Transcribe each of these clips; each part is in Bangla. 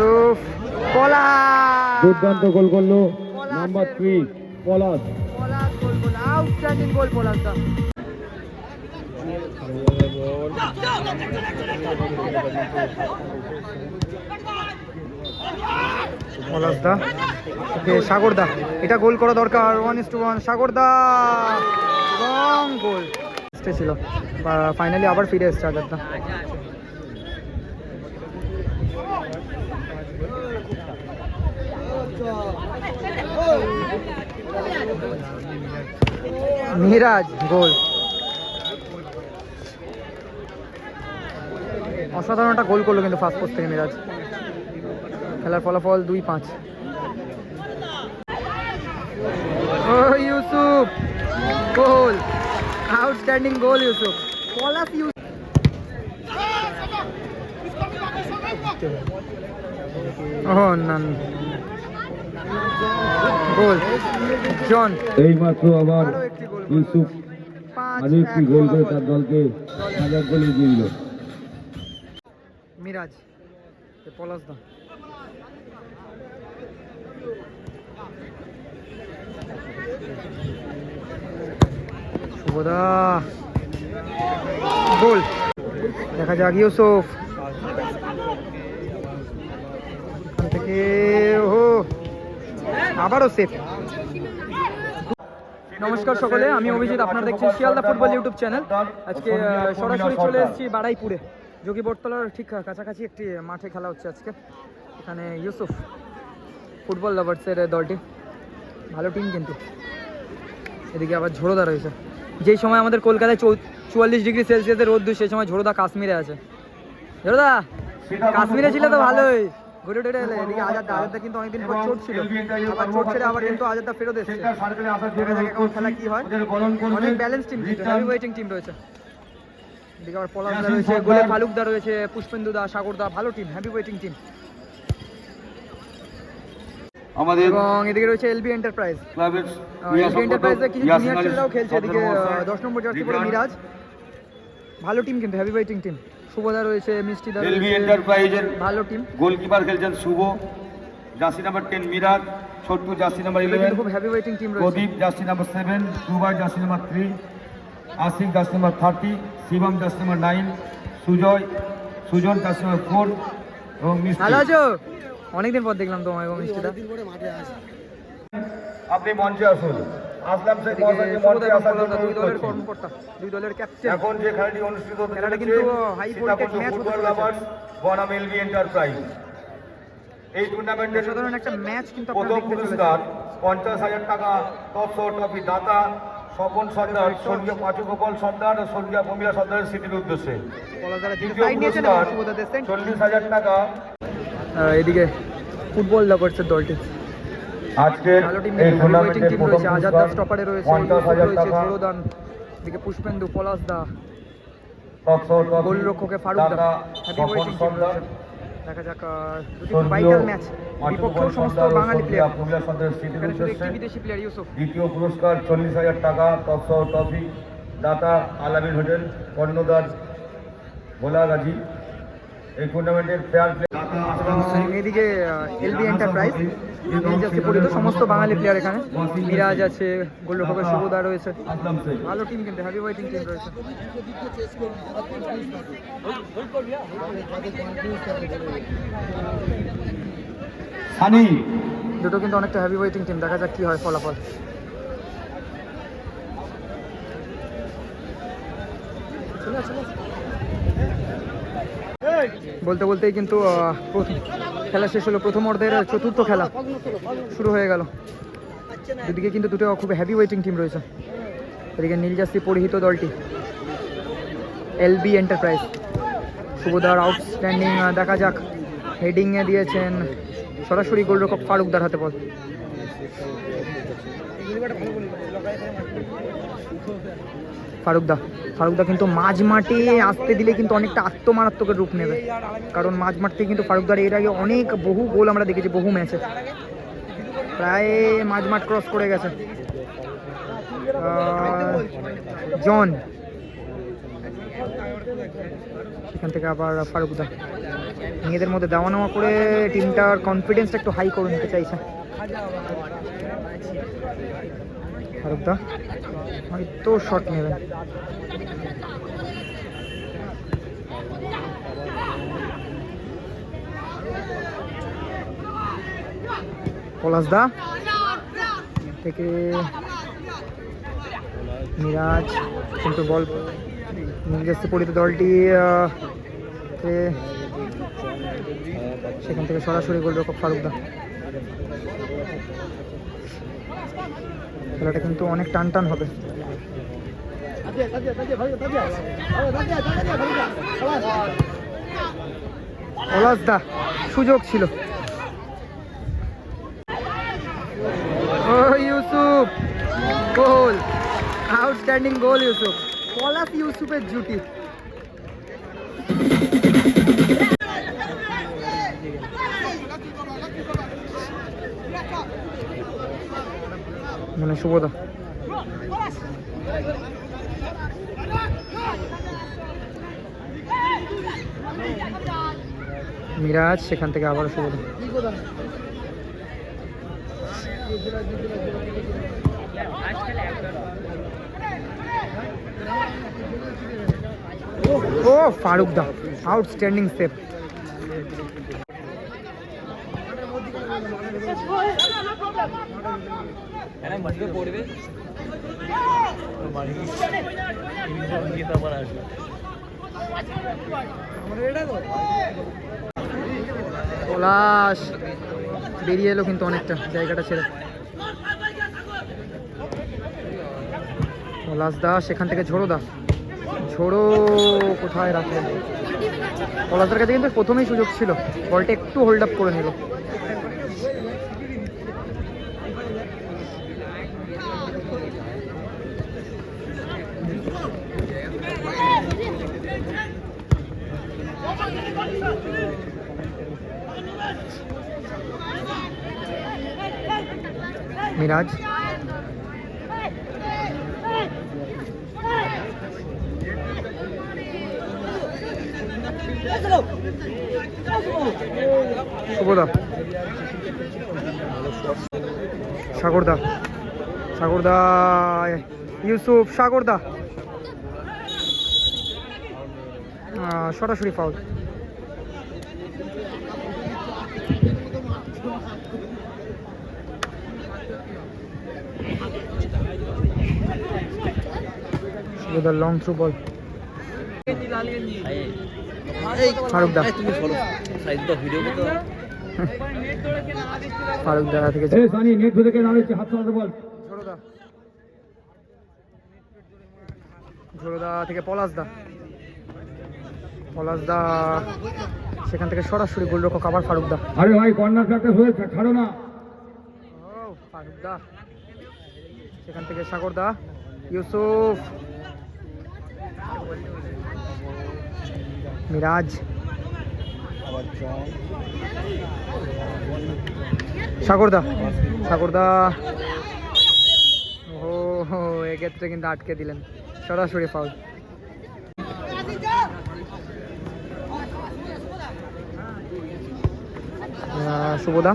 ইউসুফ পলা দুর্দান্ত গোল করল number three Palash. Palash goal goal outstanding goal Palash দা। পলাশ দা। ওকে সাগর দা। এটা গোল করা দরকার one is two one Sagar the. Wrong goal ছিল। ফাইনালি আবার ফিরে এসছে আজাদ দা। মিরাজ গোল। অসাধারণ একটা গোল করল কিন্তু ফার্স্ট পোস্ট থেকে মিরাজ। খেলার ফলাফল দুই পাঁচ। ও Yusuf goal. Outstanding goal Yusuf. Palash Yusuf ও না গোল। জন। এই মাত্র আবার ইউসুফ পাঁচ আরও একটি গোল করে তার দলকে হাজার গোলে দিয়ে দিল। মিরাজ পলাশ দা। শুভদা। গোল। দেখা যাক ইউসুফ। থেকে ও আবারও সেফ। নমস্কার সকলে, আমি অভিজিৎ, আপনারা দেখছেন শিয়ালদা ফুটবল ইউটিউব চ্যানেল। আজকে সরাসরি চলে এসেছি বাড়াইপুরে যোগী বটতলার ঠিক কাছাকাছি একটি মাঠে খেলা হচ্ছে আজকে। এখানে ইউসুফ, ফুটবল লাভার্সের দলটি। ভালো টিম কিন্তু। এদিকে আবার ঝোড়োদা রয়েছে। যেই সময় আমাদের কলকাতায় চুয়াল্লিশ ডিগ্রি সেলসিয়াসের রোদ্দুর, সেই সময় ঝোড়োদা কাশ্মীরে আছে। ঝোড়োদা, কাশ্মীরে ছিল তো ভালোই। ঘুরে টুরে এলে এদিকে আজাদা আজাদা কিন্তু অনেকদিন পর চোট ছিল। আবার চোট ছেড়ে আবার কিন্তু আজাদা ফেরত এসেছে। দেখা যাক এখন খেলা কি হয়। অনেক balance team heavy weighting team রয়েছে। এদিকে আবার পলাশদা রয়েছে গোলে ফালুকদা রয়েছে পুষ্পেন্দুদা সাগরদা ভালো টিম হেভি ওয়েটিং টিম আমাদের এবং এদিকে রয়েছে এলবি এন্টারপ্রাইজ ক্লাবের এলবি এন্টারপ্রাইজে কিছু জুনিয়র ছেলেরাও খেলছে এদিকে দশ নম্বর জার্সি পরে মিরাজ। ভালো টিম কিন্তু হেভি ওয়েটিং টিম শুভদা রয়েছে মিষ্টিদা এলবি রয়েছে এন্টারপ্রাইজের ভালো টিম গোলকিপার খেলছেন Shubho. Jersey number ten Miraj Chhottu jersey number eleven খুব হেভি ওয়েটিং টিম রয়েছে। প্রদীপ জার্সি নাম্বার সেভেন দুবার jersey number three Ashik jersey number thirty Shivam jersey number nine Sujoy Sujon jersey number four এবং মিষ্টি। ভালো আছো? অনেকদিন পর দেখলাম তোমায় গো মিষ্টিদা আপনি মঞ্চে আসুন। আসলাম শেখ মঞ্চে আসার জন্য দুই দলের কর্মকর্তা দুই দলের ক্যাপ্টেন এখন যে খেলাটি অনুষ্ঠিত হতে খেলাটা চলেছে, কিন্তু voltage সীতাকুণ্ড match হতে ফুটবল চলেছে। লাভার্স বনাম এলবি এন্টারপ্রাইজ এই টুর্নামেন্টের অসাধারণ একটা ম্যাচ কিন্তু প্রথম পুরস্কার পঞ্চাশ হাজার টাকা টপসহ ট্রফি দাতা স্বপন সর্দার স্বর্গীয় পাঁচু গোপাল সর্দার ও স্বর্গীয় প্রমীলা সর্দারের স্মৃতির উদ্দেশ্যে। দ্বিতীয় পুরস্কার চল্লিশ হাজার টাকা। এদিকে ফুটবল লাভার্সের দলটি। আজকের ভালো এই টুর্নামেন্টের প্রথম রয়েছে আজাদ দাস টপারে রয়েছে পঞ্চাশ হাজার টাকা ঝোড়োদান এদিকে পুষ্পেন্দু পলাশ দা টপসহ ট্রফি গোলরক্ষকে ফারুক দা দাতা হেভি স্বপন ওয়েটিং টিম রয়েছে। দেখা যাক দুটি ভাইটাল ম্যাচ বিপক্ষেও সমস্ত বাঙালি প্লেয়ার প্রমীলা সর্দারের স্মৃতির এখানে শুধু একটি বিদেশি প্লেয়ার ইউসুফ। দ্বিতীয় পুরস্কার চল্লিশ হাজার টাকা টপসহ ট্রফি দাতা আলামিন হোটেল কর্ণদার ভোলাগাজী এই টুর্নামেন্টের ফেয়ার প্লে এদিকে এলবি এন্টারপ্রাইজ সমস্ত বাঙালি প্লেয়ার এখানে। মিরাজ আছে গোলরক্ষকের শুভদা রয়েছে। ভালো টিম কিন্তু হেভি ওয়েটিং টিম রয়েছে। সানি। দুটো কিন্তু অনেকটা হেভি ওয়েটিং টিম দেখা যাক কি হয় ফলাফল। বলতে বলতেই কিন্তু প্রথম। খেলা শেষ হলো। প্রথম অর্ধের চতুর্থ খেলা শুরু হয়ে গেল। দুদিকে কিন্তু দুটো খুব হেভি ওয়েটিং টিম রয়েছে। এদিকে নীলজাস্তি পরিহিত দলটি, এলবি এন্টারপ্রাইজ। শুভদার আউটস্ট্যান্ডিং দেখা যাক। হেডিংয়ে দিয়েছেন সরাসরি গোলরক্ষক ফারুকদার হাতে বল। ফারুকদা ফারুকদা কিন্তু মাঝ মাঠে আসতে দিলে কিন্তু অনেকটা আত্মমারাত্মকের রূপ নেবে। কারণ মাঝ মাঠ থেকে কিন্তু ফারুকদার এর আগে অনেক বহু গোল আমরা দেখেছি, বহু ম্যাচে। প্রায় মাঝ মাঠ ক্রস করে গেছে। জন। সেখান থেকে আবার ফারুকদা। নিজেদের মধ্যে দেওয়া নেওয়া করে টিমটার কনফিডেন্সটা একটু হাই করে নিতে চাইছে। ফারুকদা হয়তো শট নেবেন পলাশদা থেকে মিরাজ কিন্তু বল, নিয়ে যাচ্ছে দলটি সেখান থেকে সরাসরি গোলরক্ষক ফারুকদা। খেলাটা কিন্তু অনেক টান টান হবে সুযোগ ছিল। ও, Yusuf, goal. Outstanding goal Yusuf. Palash ইউসুফের জুটি। মানে শুভদা মিরাজ সেখান থেকে আবার শুভদা ও ফারুক দা আউটস্ট্যান্ডিং সেভ পলাশ। বেরিয়ে এলো কিন্তু অনেকটা জায়গাটা ছেড়ে। পলাশ দাস এখান থেকে ঝোড়ো দা। ঝোড়ো কোথায় রাখলেন পলাশদার কাছে কিন্তু প্রথমেই সুযোগ ছিল। বলটা একটু হোল্ড আপ করে নিল। মিরাজ। শুভদা সাগরদা। সাগরদা ইউসুফ সাগরদা। সরাসরি ফাউল শুভদা লং থ্রু বল ফারুকদা ফারুকদা থেকে সানি নেট ধরে কে দাঁড়িয়েছে হাত চালাতে বল। ঝোড়োদা ঝোড়োদা থেকে পলাশদা পলাশদা সেখান থেকে সরাসরি গোলরক্ষক আবার ফারুকদা আরে ভাই কর্নার প্র্যাকটিস হয়েছে ছাড়ো না। ও ফারুকদা সেখান থেকে সাগরদা ইউসুফ। মিরাজ। সাগরদা। সাগরদা। ও হো এক্ষেত্রে কিন্তু আটকে দিলেন। সরাসরি ফাউল শুভদা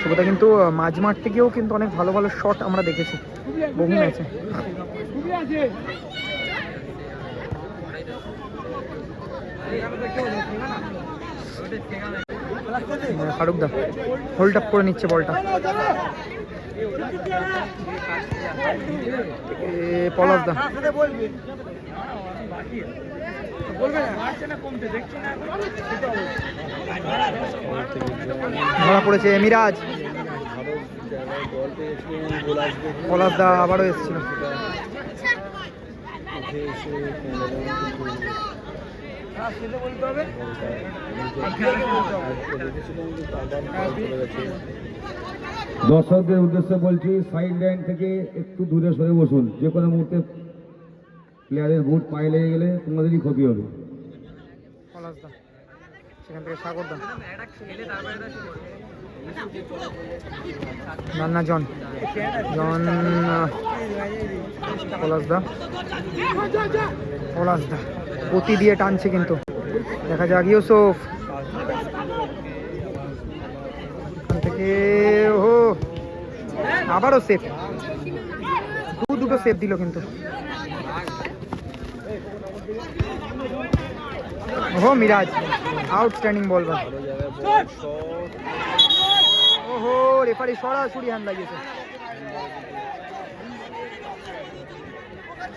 শুভদা কিন্তু মাঝ মাঠ থেকেও কিন্তু অনেক ভালো ভালো শট আমরা দেখেছি। বহু ম্যাচে ফারুকদা হোল্ড আপ করে নিচ্ছে বলটা। এ, পলাশদা ধরা পড়েছে মিরাজ পলাশদা আবারও এসেছিল। দর্শকদের উদ্দেশ্যে বলছি সাইড লাইন থেকে একটু দূরে সরে বসুন। যে কোনো মুহূর্তে প্লেয়ারের বুট পায়ে লেগে গেলে তোমাদেরই ক্ষতি হবে। পলাশদা সেখান থেকে সাগরদা। নান্না জন। জন পলাশদা। পলাশদা। গতি দিয়ে টানছে কিন্তু। দেখা যাক, ইউসুফ। থেকে ও আবারও সেফ দু দুটো সেফ দিল কিন্তু। ওহো, মিরাজ আউটস্ট্যান্ডিং বল বা ওহো রেফারি সরাসরি হ্যান্ড লাগিয়েছে।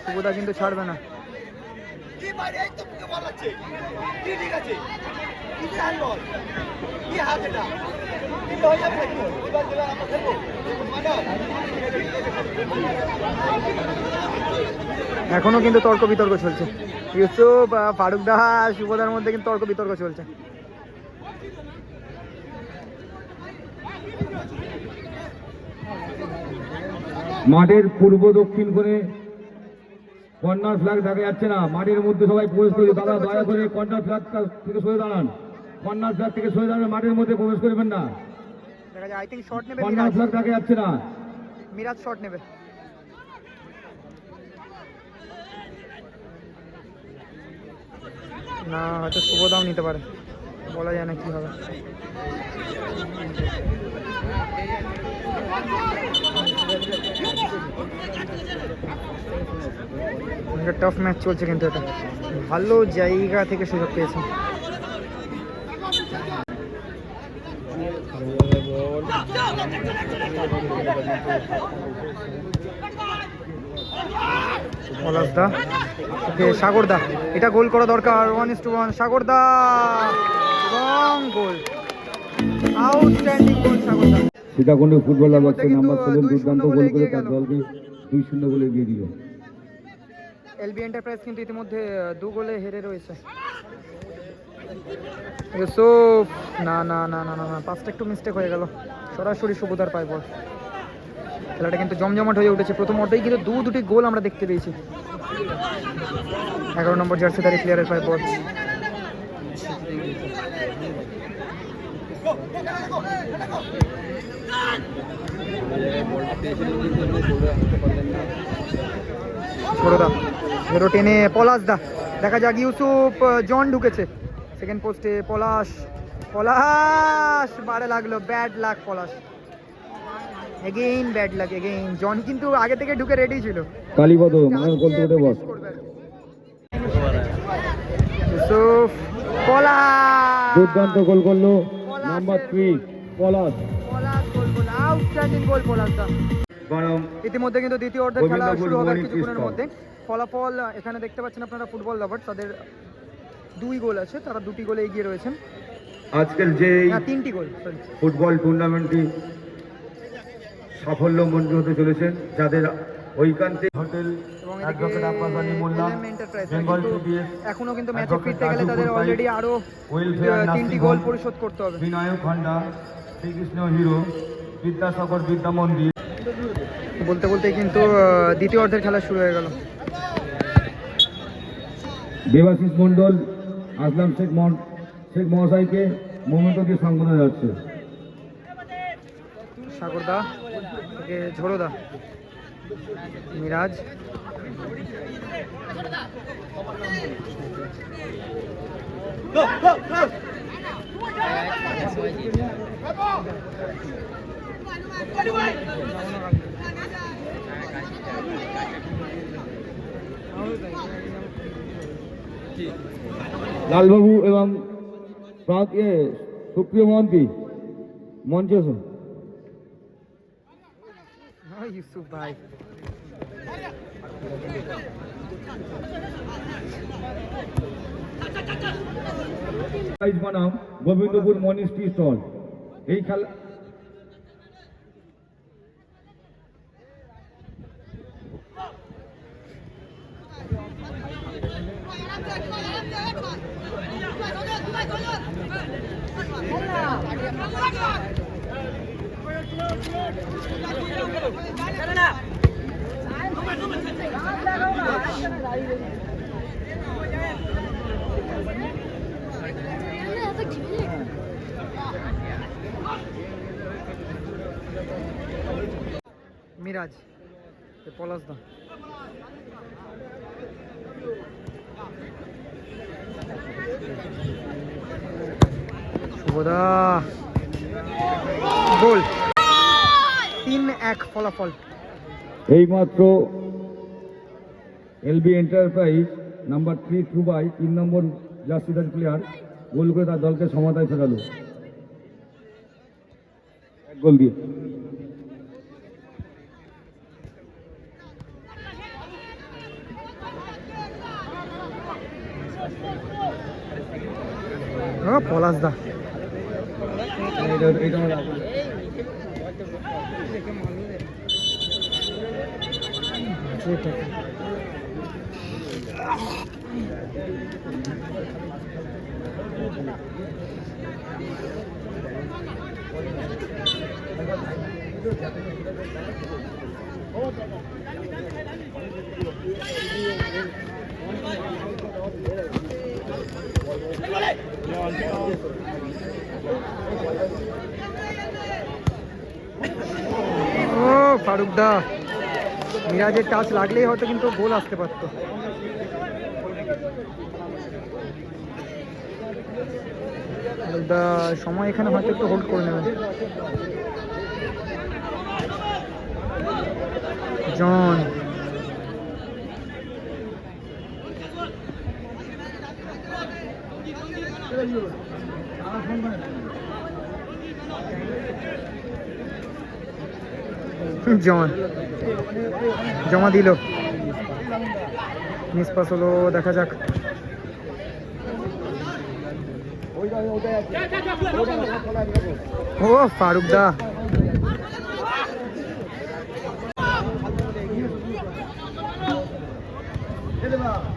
শুভদা কিন্তু ছাড়বে না। কি বাইরে? এই তো মুখে বল আছে কি ঠিক আছে? কি হ্যান্ড বল? কি হাত এটা? কি হয়ে যাবে? নাকি এবার যেটা আমরা খেলব এখনও কিন্তু তর্ক বিতর্ক চলছে। ইউসুফ ফারুক দা শুভদার মধ্যে কিন্তু তর্ক বিতর্ক চলছে। মাঠের পূর্ব দক্ষিণ করে কর্নার ফ্ল্যাগ দেখা যাচ্ছে না। মাটির মধ্যে সবাই প্রবেশ করবে দাদা দয়া করে কর্নার ফ্ল্যাগ থেকে সরে দাঁড়ান। কর্নার ফ্ল্যাগ থেকে সরে দাঁড়ান মাটির মধ্যে প্রবেশ করবেন না। কর্নার ফ্ল্যাগ দেখা যাচ্ছে না। মিরাজ শর্ট নেবে। না হয়তো শুভদাও নিতে পারে। বলা যায় না কি হবে টাফ ম্যাচ চলছে কিন্তু এটা ভালো জায়গা থেকে সুযোগ পেয়েছে পলাশদা। ওকে সাগরদা। এটা গোল করা দরকার। ওয়ান ইস টু ওয়ান সাগরদা! রং গোল আউটস্ট্যান্ডিং গোল সাগরদা। সীতাকুণ্ডে ফুটবলার নাম্বার সেভেন দুর্দান্ত গোল করে তার দলকে দুই শূন্য গোলে এগিয়ে দিল। এলবি এন্টারপ্রাইজ কিন্তু ইতিমধ্যে দু গোলে হেরে রয়েছে। ইউসুফ! না না না না না না পাঁচটা একটু মিস্টেক হয়ে গেল। সরাসরি সুবুদার পায় বল। খেলাটা কিন্তু জমজমাট হয়ে উঠেছে। প্রথম অর্ধেই কিন্তু দু দুটি গোল আমরা দেখতে পেয়েছি। এগারো নম্বর জার্সিদারি প্লেয়ারের পায় বল ছোড়দা ধরো টেনে দেখা যাক ইউসুফ জন ঢুকেছে। সেকেন্ড পোস্টে পলাশ পলাশ, বারে লাগল bad luck Palash. Again bad luck again John কিন্তু আগে থেকে ঢুকে রেডি ছিল। কালীপদ মায়ের গোল উঠে বস। ইউসুফ পলাশ দুর্দান্ত গোল করল number three Palash Palash goal goal outstanding goal Palash দা গরম ইতিমধ্যে কিন্তু দ্বিতীয় অর্ধের খেলা শুরু হবে কিছুক্ষণের মধ্যে। ফলাফল এখানে দেখতে পাচ্ছেন আপনারা ফুটবল লাভার তাদের দুই গোল আছে তারা দুটি গোলে এগিয়ে রয়েছেন। আজকের যে তিনটি গোল ফুটবল টুর্নামেন্টটি সাফল্য মঞ্জু হতে চলেছেন যাদের ঐকান্তিক হোটেল অ্যাডভোকেট আব্বাস আলী মোল্লা বেঙ্গল কিন্তু এখনও কিন্তু ম্যাচে ফিরতে গেলে তাদের অলরেডি আরও তিনটি গোল পরিশোধ করতে হবে। বিনায়ক ভান্ডা শ্রীকৃষ্ণ হিরো বিদ্যাসাগর বিদ্যা মন্দির। বলতে বলতে কিন্তু দ্বিতীয় অর্ধের খেলা শুরু হয়ে গেল। দেবাশিস মন্ডল আসলাম শেখ মন শেখ মহাশয়কে মোমেন্টো দিয়ে সম্বোধন যাচ্ছে সাগরদা থেকে ঝোড়োদা। মিরাজ। লালবাবু এবং সুপ্রিয় মহান্তি মঞ্চে ইউসুফ ভাই প্রাইজ বনাম গোবিন্দপুর মনিস্ট্রি স্টল এই খেলা মিরাজ পলাশ দা। শুভদা। গোল। তিন এক ফলাফল। এইমাত্র LB enterprise number three Tubai তিন নম্বর জার্সিদার প্লেয়ার গোল করে তার দলকে সমাধায় ফেরালো। এক গোল দিয়ে। পলাশ দা। এইটা- আগে। ও ফারুক দা মিরাজের টাচ লাগলেই হয়তো কিন্তু গোল আসতে পারতো। সময় এখানে হয়তো একটু হোল্ড করে নেবেন জন। জন। জমা দিল। নিষ্পাস হলো দেখা যাক। ও ফারুক দা। ঝোড়ো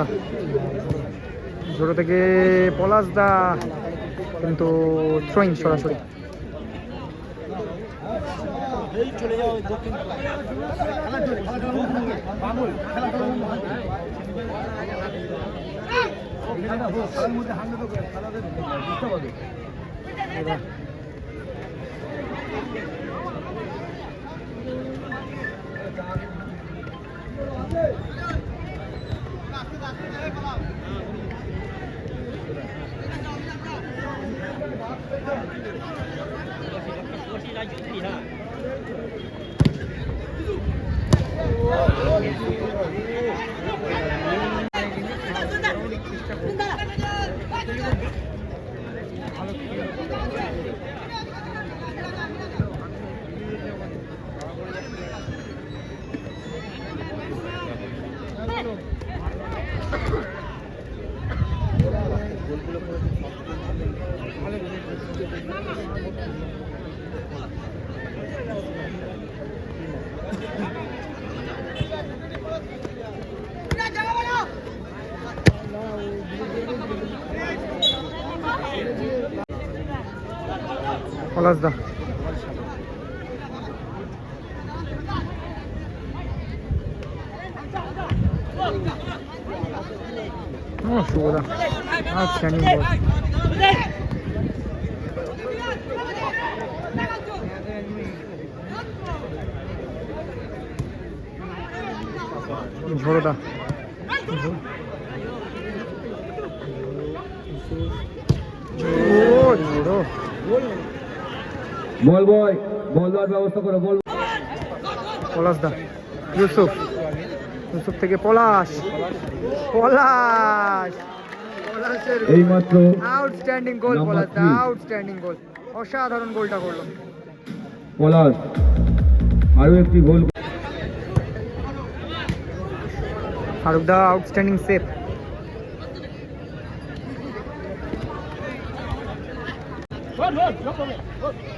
দা ঝোড়ো থেকে পলাশ দা কিন্তু থ্রোয়িং সরাসরি। 我现在就是你了。পলাশ দা ও শুভদা আউটস্ট্যান্ডিং বল ঝোড়োদা ও বল বয় বল দেওয়ার ব্যবস্থা করো বল। পলাশ দা ইউসুফ। ইউসুফ থেকে পলাশ। পলাশ। পলাশের এইমাত্র আউটস্ট্যান্ডিং গোল পলাশ দা আউটস্ট্যান্ডিং গোল অসাধারণ গোলটা করল। পলাশ আরও একটি গোল। ফারুক দা আউটস্ট্যান্ডিং সেভ Hello. ও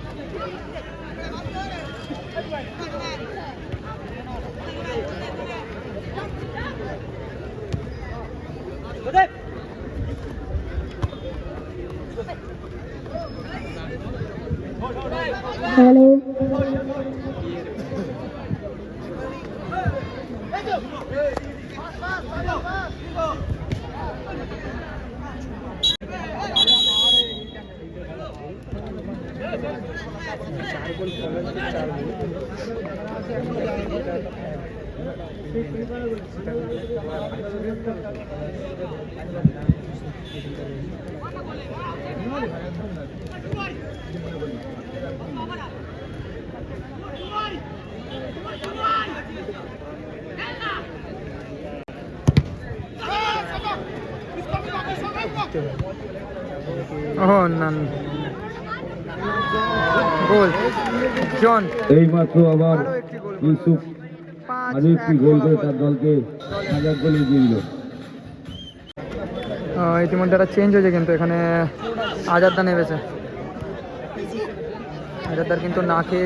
হ্যালো। গোল জন এই মাত্র আবার ইউসুফ আরও একটি গোল করে তার দলকে হাজার গোলে এগিয়ে দিল ইতিমধ্যে একটা চেঞ্জ হয়েছে কিন্তু এখানে আজাদদা নেমেছে। আজাদদার কিন্তু নাকে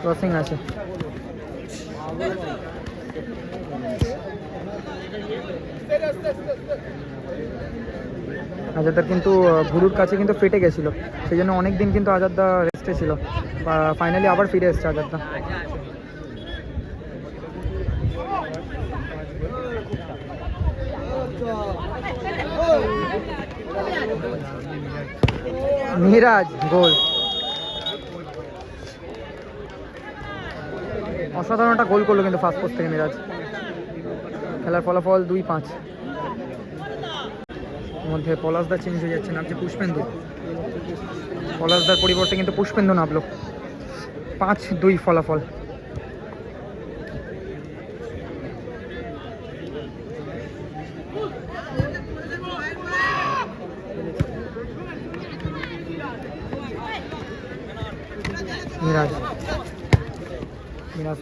ক্রসিং আছে। আজাদদার কিন্তু ভুরুর কাছে কিন্তু ফেটে গেছিল। সেই জন্য অনেক দিন কিন্তু আজাদদা রেস্টে ছিল। ফাইনালি আবার ফিরে এসছে আজাদদা মিরাজ, গোল। অসাধারণ একটা গোল করল কিন্তু ফার্স্ট পোস্ট থেকে মিরাজ। খেলার ফলাফল দুই পাঁচ। মধ্যে পলাশদা চেঞ্জ হয়ে যাচ্ছে, নামছে পুষ্পেন্দু। পলাশদার পরিবর্তে কিন্তু পুষ্পেন্দু নামলো। পাঁচ দুই ফলাফল।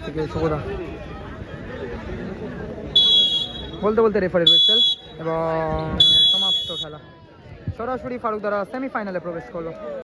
থেকে বলতে বলতে রেফারির হুইসেল এবং সরাসরি ফারুক দ্বারা সেমিফাইনালে প্রবেশ করল।